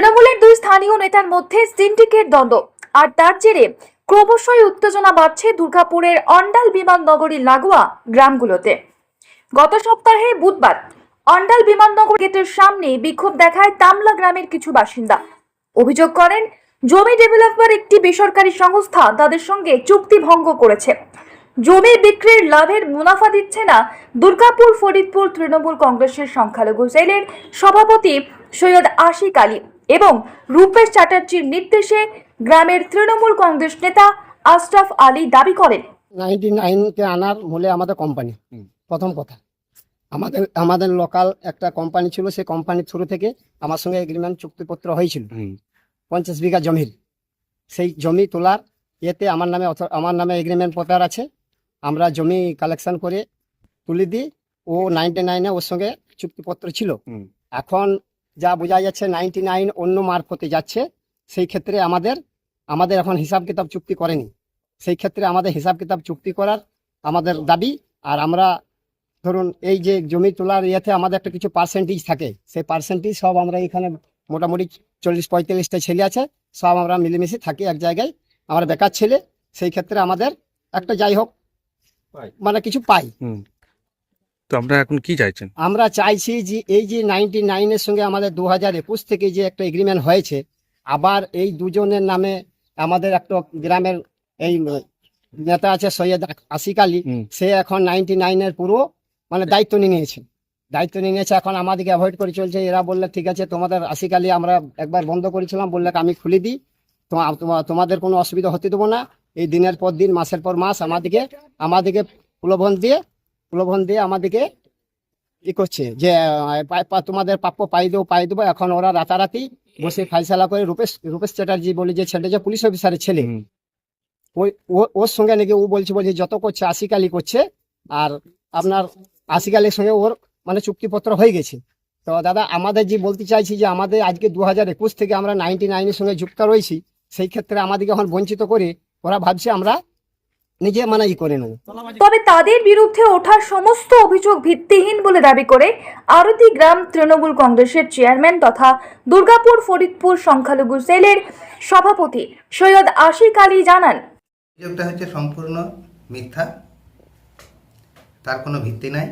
তৃণমূলের দুই স্থানীয় নেতার মধ্যে সিন্ডিকেট দ্বন্দ্ব। আর তার জেরে ক্রমশই উত্তেজনা বাড়ছে দুর্গাপুরের অন্ডাল বিমাননগরী লাগোয়া গ্রামগুলোতে। গত সপ্তাহে বুধবার অন্ডাল বিমাননগর গেটের সামনে বিক্ষোভ দেখায় তামলা গ্রামের কিছু বাসিন্দা। অভিযোগ করেন, জমি ডেভেলপার একটি বেসরকারি সংস্থা তাদের সঙ্গে চুক্তি ভঙ্গ করেছে। জমি বিক্রির লাভের মুনাফা দিচ্ছে না দুর্গাপুর ফরিদপুর তৃণমূল কংগ্রেসের সংখ্যালঘু সেলের সভাপতি সৈয়দ আশিক আলী। এবং রূপেশ চ্যাটার্জির নির্দেশে গ্রামের তৃণমূল কংগ্রেস নেতা আশরাফ আলী দাবি করেন। নাইনটি নাইনকে আনার মূলে আমাদের কোম্পানি। প্রথম কথা। আমাদের আমাদের লোকাল একটা কোম্পানি ছিল সেই কোম্পানির থ্রু থেকে আমার সঙ্গে এগ্রিমেন্ট চুক্তিপত্র হয়েছিল। পঞ্চাশ বিঘা জমির সেই জমি তোলার ইয়েতে আমার নামে অথ- আমার নামে এগ্রিমেন্ট পেপার আছে। আমরা জমি কালেকশন করে তুলে দিই। ও নাইনটি নাইনে ওর সঙ্গে চুক্তিপত্র ছিল। এখন যা বোঝা যাচ্ছে নাইনটি নাইন অন্য মারফতে যাচ্ছে সেই ক্ষেত্রে আমাদের আমাদের এখন হিসাব কিতাব চুক্তি করেনি। সেই ক্ষেত্রে আমাদের হিসাব কিতাব চুক্তি করার আমাদের দাবি আর আমরা ধরুন এই যে জমি তোলার ইয়েতে আমাদের একটা কিছু পার্সেন্টেজ থাকে সেই পার্সেন্টেজ সব আমরা এখানে মোটামুটি চল্লিশ পঁয়তাল্লিশটা ছেলে আছে সব আমরা মিলেমিশে থাকি এক জায়গায়। আমরা বেকার ছেলে সেই ক্ষেত্রে আমাদের একটা যাই হোক মানে কিছু পাই। তো আপনারা এখন কি চাইছেন? আমরা চাইছি যে এই যে নাইনটি নাইনের সঙ্গে আমাদের দু হাজার একুশ থেকে যে একটা এগ্রিমেন্ট হয়েছে আবার এই দুজনের নামে আমাদের একটা গ্রামের এই নেতা আছে সৈয়দ আশিক আলী সে এখন নাইনটি নাইনের পুরো মানে দায়িত্ব নিয়ে নিয়েছে। দায়িত্ব নিয়ে নিয়েছে এখন আমাদেরকে অ্যাভয়েড করে চলছে। এরা বললে ঠিক আছে তোমাদের আশিক আলী আমরা একবার বন্ধ করেছিলাম বললে আমি খুলে দিই? তোমা- তোমা- তোমাদের কোনো অসুবিধা হতে দেবো না। এই দিনের পর দিন মাসের পর মাস আমাদেরকে আমাদেরকে প্রলোভন দিয়ে প্রলোভন দিয়ে আমাদেরকে ই করছে যে তোমাদের প্রাপ্য পাই দেবো পাই দেবো। এখন ওরা রাতারাতি বসে ফাইসালা করে রূপেশ রূপেশ চ্যাটার্জি বলে যে ছেলে যে পুলিশ অফিসারের ছেলে ওই ও- ওর সঙ্গে নাকি ও বলছে বলছে যত করছে আশিক আলী করছে। আর আপনার আশিক আলীর সঙ্গে ওর মানে চুক্তিপত্র হয়ে গেছে। তো দাদা আমাদের যে বলতে চাইছি যে আমাদের আজকে দু হাজার একুশ থেকে আমরা নাইনটি নাইনের সঙ্গে যুক্ত রয়েছি সেই ক্ষেত্রে আমাদেরকে এখন বঞ্চিত করে ওরা ভাবছে আমরা নিজে মানে ই করে নেব তবে তাদের বিরুদ্ধে ওঠা সমস্ত অভিযোগ ভিত্তিহীন বলে দাবি করে আরতি গ্রাম তৃণমূল কংগ্রেসের চেয়ারম্যান তথা দুর্গাপুর ফরিদপুর সংখ্যালঘু সেলের সভাপতি সৈয়দ আশিক আলী জানান অভিযোগটা হচ্ছে সম্পূর্ণ মিথ্যা তার কোনো ভিত্তি নাই।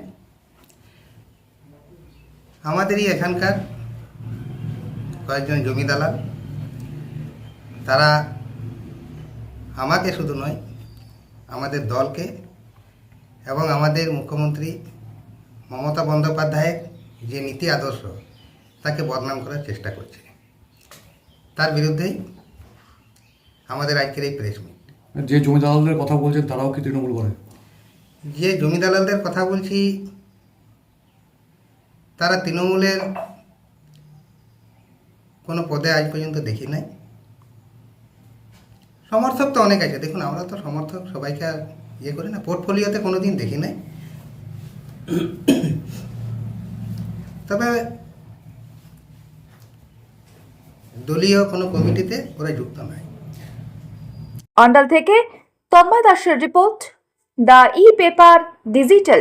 আমাদেরই এখানকার কয়েকজন জমি দালাল তারা আমাকে শুধু নয় আমাদের দলকে এবং আমাদের মুখ্যমন্ত্রী মমতা বন্দ্যোপাধ্যায়ের যে নীতি আদর্শ তাকে বদনাম করার চেষ্টা করছে। তার বিরুদ্ধেই আমাদের আজকের এই প্রেস মিট যে জমি দালালদের কথা বলছেন তারাও কি তৃণমূল করে? যে জমি দালালদের কথা বলছি তারা তৃণমূলের কোনো পদে আজ পর্যন্ত দেখি নাই। সমর্থক তো অনেক আছে। দেখুন, আমরা তো সমর্থক, সবাইকে আর ইয়ে করি না। পোর্টফোলিওতে কোনো দিন দেখি নাই। তবে দলীয় কোনো কমিটিতে ওরা যুক্ত নয়। অন্ডাল থেকে তন্ময় দাসের report, the E paper digital.